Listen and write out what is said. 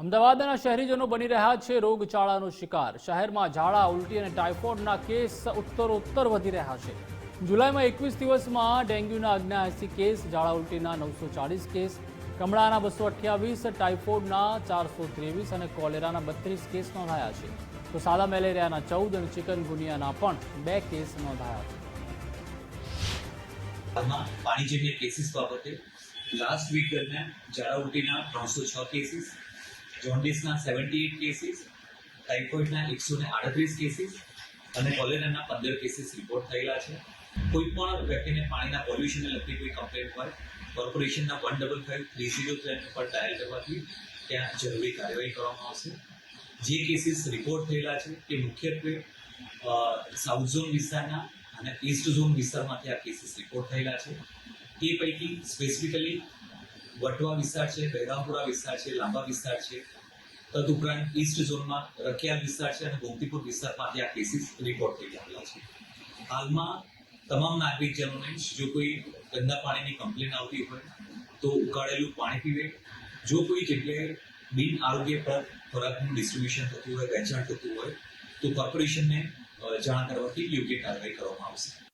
અમદાવાદના શહેરીજનો બની રહ્યા છે રોગચાળાનો શિકાર. શહેરમાં ઝાડા, ઉલટી અને ટાઇફોઇડના કેસ ઉત્તરોત્તર વધી રહ્યા છે. જુલાઈમાં એકવીસ દિવસમાં ડેન્ગ્યુના અગ્યાસી કેસ, ઝાડા, ઉલટીના નવસો ચાળીસ કેસ, કમળાના બસો અઠ્યાવીસ, ટાઇફોઇડના ચારસો ત્રેવીસ અને કોલેરાના બત્રીસ કેસ નોંધાયા છે. તો સાદા મેલેરિયાના ચૌદ અને ચિકનગુનિયાના પણ બે કેસ નોંધાયા છે. લાસ્ટ વીક દરમિયાન ઝાડા, ઉલટીના ત્રણસો છ કેસીસ જોન્ડિસના સેવન્ટી એટ કેસીસ ટાઇફોઇડના એકસો ને આડત્રીસ કેસીસ અને કોલેરાના પંદર કેસીસ રિપોર્ટ થયેલા છે. કોઈ પણ વ્યક્તિને પાણીના પોલ્યુશનને લગતી કોઈ કમ્પ્લેન હોય કોર્પોરેશનના one double five three zero three પર ડાયલ કરવાથી ત્યાં જરૂરી કાર્યવાહી કરવામાં આવશે. જે કેસીસ રિપોર્ટ થયેલા છે તે મુખ્યત્વે સાઉથ ઝોન વિસ્તારના અને ઈસ્ટ ઝોન વિસ્તારમાંથી આ કેસીસ રિપોર્ટ થયેલા છે. એ પૈકી સ્પેસિફિકલી વટવા વિસ્તાર છે બહેરામપુરા વિસ્તાર છે, લાંબા વિસ્તાર છે. તદુપરાંત ઈસ્ટ ઝોનમાં રખિયાલ વિસ્તાર છે અને ગોમતીપુર વિસ્તારમાંથી આ કેસીસ રિપોર્ટ થઈ આવેલા છે. હાલમાં તમામ નાગરિકજનોને જો કોઈ ગંદા પાણીની કમ્પ્લેન આવતી હોય તો ઉકાળેલું પાણી પીવે. જો કોઈ જગ્યાએ બિન આરોગ્યપ્રદ ખોરાકનું ડિસ્ટ્રીબ્યુશન થતું હોય, વેચાણ થતું હોય, તો કોર્પોરેશનને જાણ કરવાથી યોગ્ય કાર્યવાહી કરવામાં આવશે.